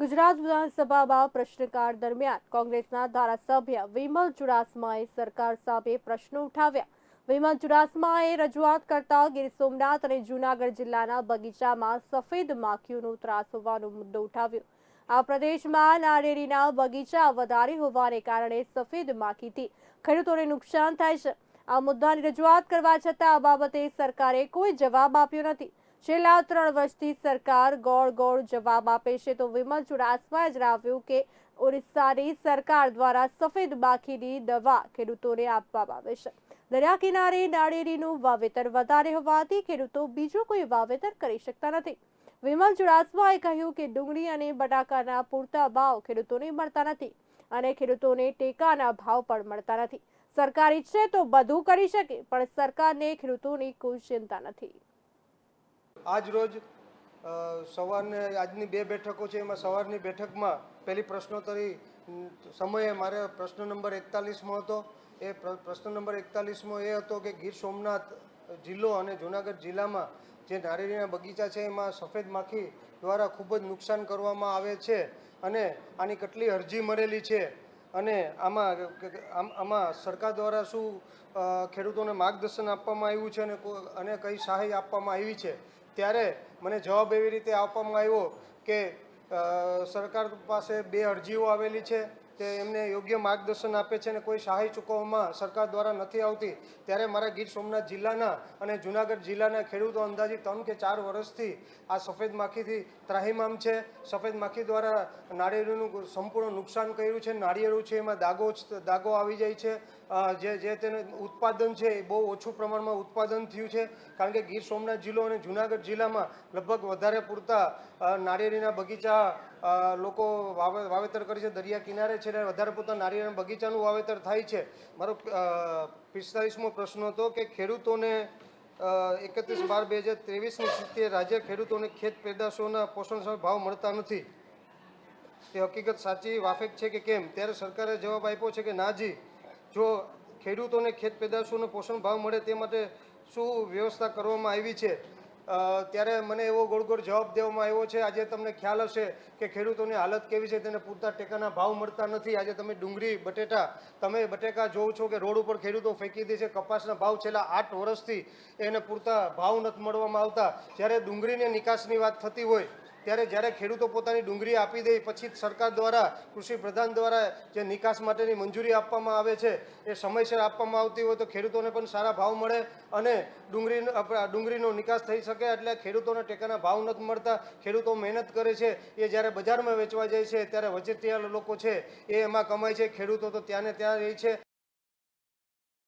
ગુજરાત વિધાનસભામાં પ્રશ્નકાળ દરમિયાન કોંગ્રેસના ધારાસભ્ય વિમલ ચુડાસમાએ સરકાર સામે પ્રશ્નો ઉઠાવ્યા. વિમલ ચુડાસમાએ રજૂઆત કરતા ગીર સોમનાથ અને જૂનાગઢ જિલ્લાના બગીચામાં સફેદ માખીઓનો ત્રાસ હોવાનો મુદ્દો ઉઠાવ્યો. આ પ્રદેશમાં નાળિયેરીના બગીચા વધારે હોવાને કારણે સફેદ માખીથી ખેડૂતોને નુકસાન થાય છે. આ મુદ્દાની રજૂઆત કરવા છતાં આ બાબતે સરકારે કોઈ જવાબ આપ્યો નથી. છેલ્લા ત્રણ વર્ષથી સરકાર ગોળ ગોળ જવાબ આપે છે. તો વિમલ ચુડાસમાએ જણાવ્યું કે ઓરિસ્સાની સરકાર દ્વારા સફેદ બાકીની દવા ખેડૂતોને આપવામાં આવે છે. દરિયા કિનારે નાળિયેરીનું વાવેતર વધારે હોવાથી ખેડૂતો બીજું કોઈ વાવેતર કરી શકતા નથી. વિમલ ચુડાસમાએ કહ્યું કે ડુંગળી અને બટાકાના પૂરતા ભાવ ખેડૂતોને મળતા નથી અને ખેડૂતોને ટેકાના ભાવ પણ મળતા નથી. સરકાર ઈચ્છે તો બધું કરી શકે, પણ સરકારને ખેડૂતોની કોઈ ચિંતા નથી. આજ રોજ સવારને આજની બે બેઠકો છે, એમાં સવારની બેઠકમાં પહેલી પ્રશ્નોત્તરી સમયે મારે પ્રશ્ન નંબર એકતાલીસમાં હતો. એ પ્ર- પ્રશ્ન નંબર એકતાલીસમાં એ હતો કે ગીર સોમનાથ જિલ્લો અને જૂનાગઢ જિલ્લામાં જે નારિયેળીના બગીચા છે, એમાં સફેદ માખી દ્વારા ખૂબ જ નુકસાન કરવામાં આવે છે અને આની કેટલી અરજી મળેલી છે અને આમાં આમ- સરકાર દ્વારા શું ખેડૂતોને માર્ગદર્શન આપવામાં આવ્યું છે અને અને કઈ સહાય આપવામાં આવી છે? ત્યારે મને જવાબ એવી રીતે આપવામાં આવ્યો કે સરકાર પાસે બે અરજીઓ આવેલી છે. તે એમને યોગ્ય માર્ગદર્શન આપે છે અને કોઈ સહાય ચૂકવવામાં સરકાર દ્વારા નથી આવતી, ત્યારે મારા ગીર સોમનાથ જિલ્લાના અને જુનાગઢ જિલ્લાના ખેડૂતો અંદાજી ત્રણ કે ચાર વર્ષથી આ સફેદ માખીથી ત્રાહિમામ છે. સફેદ માખી દ્વારા નાળિયેરનું સંપૂર્ણ નુકસાન કર્યું છે. નાળિયેરું છે, એમાં દાગો દાગો આવી જાય છે. જે જે તેનું ઉત્પાદન છે એ બહુ ઓછું પ્રમાણમાં ઉત્પાદન થયું છે. કારણ કે ગીર સોમનાથ જિલ્લો અને જુનાગઢ જિલ્લામાં લગભગ વધારે પૂરતા નાળિયેરીના બગીચા લોકો વાવે- વાવેતર કરે છે, દરિયા કિનારે છે અને વધારે પોતાના નારિયેળ બગીચાનું વાવેતર થાય છે. મારો પિસ્તાલીસમો પ્રશ્ન હતો કે ખેડૂતોને એકત્રીસ બાર બે હજાર ત્રેવીસની સ્થિતિએ રાજ્ય ખેડૂતોને ખેત પેદાશોના પોષણ ભાવ મળતા નથી. તે હકીકત સાચી, વાફેક છે કે કેમ? ત્યારે સરકારે જવાબ આપ્યો છે કે નાજી જો ખેડૂતોને ખેત પેદાશોનો પોષણ ભાવ મળે તે માટે શું વ્યવસ્થા કરવામાં આવી છે? ત્યારે મને એવો ગોળ ગોળ જવાબ દેવામાં આવ્યો છે, આજે તમને ખ્યાલ હશે કે ખેડૂતોની હાલત કેવી છે, તેને પૂરતા ટેકાના ભાવ મળતા નથી. આજે તમે ડુંગળી, બટેટા, તમે બટેકા જોવો છો કે રોડ ઉપર ખેડૂતો ફેંકી દે છે, કપાસના ભાવ છેલ્લા આઠ વર્ષથી એને પૂરતા ભાવ નથી મળવામાં આવતા. જ્યારે ડુંગળીને નિકાસની વાત થતી હોય ત્યારે જ્યારે ખેડૂતો પોતાની ડુંગળી આપી દે, પછી સરકાર દ્વારા, કૃષિ પ્રધાન દ્વારા જે નિકાસ માટેની મંજૂરી આપવામાં આવે છે, એ સમયસર આપવામાં આવતી હોય તો ખેડૂતોને પણ સારા ભાવ મળે અને ડુંગળી ડુંગળીનો નિકાસ થઈ શકે એટલે ખેડૂતોને ટેકાના ભાવ નથી મળતા. ખેડૂતો મહેનત કરે છે, એ જ્યારે બજારમાં વેચવા જાય છે, ત્યારે વચેટિયા લોકો છે, એ એમાં કમાય છે. ખેડૂતો તો ત્યાં ને ત્યાં રહે છે.